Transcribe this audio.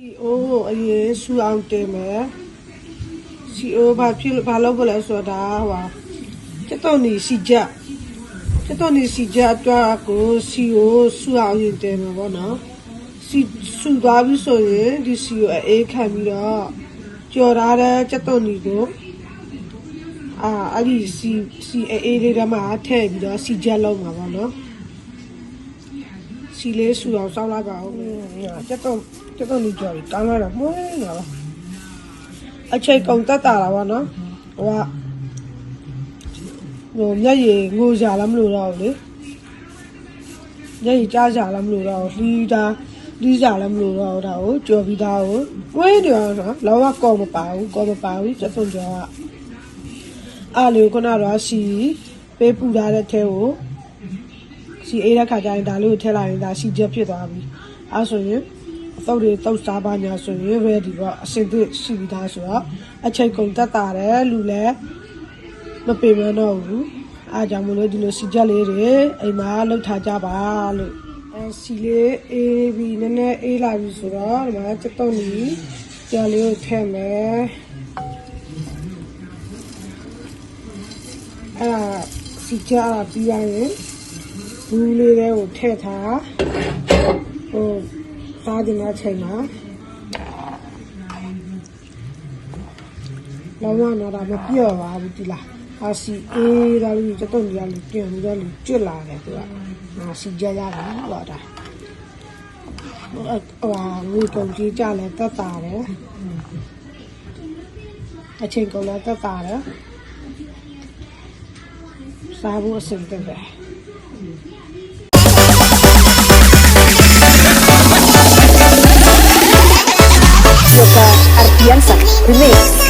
ကိုအရင်ဆူအောင်တင်မယ်စီအိုဘာဖြစ်ဘာလို့ဘလဲဆိုတာဟိုကျတော့နေစီကြကျတော့နေစီကြအတွက်ကိုစီကိုဆူအောင်ရင်တင်မယ်ပေါ့နော်စီဆူသွားပြီဆိုရင်ဒီစီကိုအေးခံပြီးတော့ကြော်ထားတဲ့ကျတော့နေကိုအာအဲ့ဒီစီစီအေးလေးတည်းမှာထည့်ပြီးတော့စီကြလုံးမှာပေါ့နော် စီလေးဆူအောင်စောင်းလိုက်ပါဦး။ကျက်တော့ကျက်တော့နေကြပြီ။ကောင်းလာတော့မွေးလာပါ။အချိန်ကုန်တက်တာလားဗောနော်။ဟိုကဟိုမျက်ရည်ငိုကြလားမလို့တော့ဘူးလေ။မျက်ရည်ကြားကြလားမလို့တော့ဘူးလီတာလီးကြလားမလို့တော့ဘူးဒါကိုကြော်ပြီးသားကိုမွေးတယ်နော်။လောကကောမပါဘူးကောမပါဘူးကျက်တော့ကြောကအားလေခုနကတော့စီပေးပူထားတဲ့ထဲကို စီအေးတဲ့ခါကျရင်ဒါလေးကိုထည့်လိုက်ရင်ဒါစီချက်ဖြစ်သွားပြီအဲဆိုရင်အသုတ်တွေတုတ်စားပါညာဆိုရင် ready ပေါ့အစင်သစ်ရှိပြီးသားဆိုတော့အချိန်ကုန်တက်တာတယ်လူလည်းမပေမတော့ဘူးအားကြောင့်မလို့ဒီလိုစီချက်လေးတွေအိမ်မှာလှုပ်ထားကြပါလို့အဲစီလေးအေးပြီးနည်းနည်းအေးလာပြီဆိုတော့ဒီမှာချက်တော့နီကြာလေးကိုထည့်မယ်အဲစီချက်အားပြီးရရင် ဘူးလေးတွေကိုထည့်ထားဟိုစားတင်တဲ့အချိန်မှာလောကနာတာမပြော့ပါဘူးဒီလားအစီအေးဒါလေးစတော့ညာလေးပြန်ပြီးတော့လူကျွတ်လာတယ်သူကငါစီကြရပြီဟောတာဟိုဟိုငွေကုန်ကြီးကြလဲတက်တာတယ်အချိန်ကုန်လဲတက်တာတယ်စားဖို့အဆင်ပြေတယ် the mix.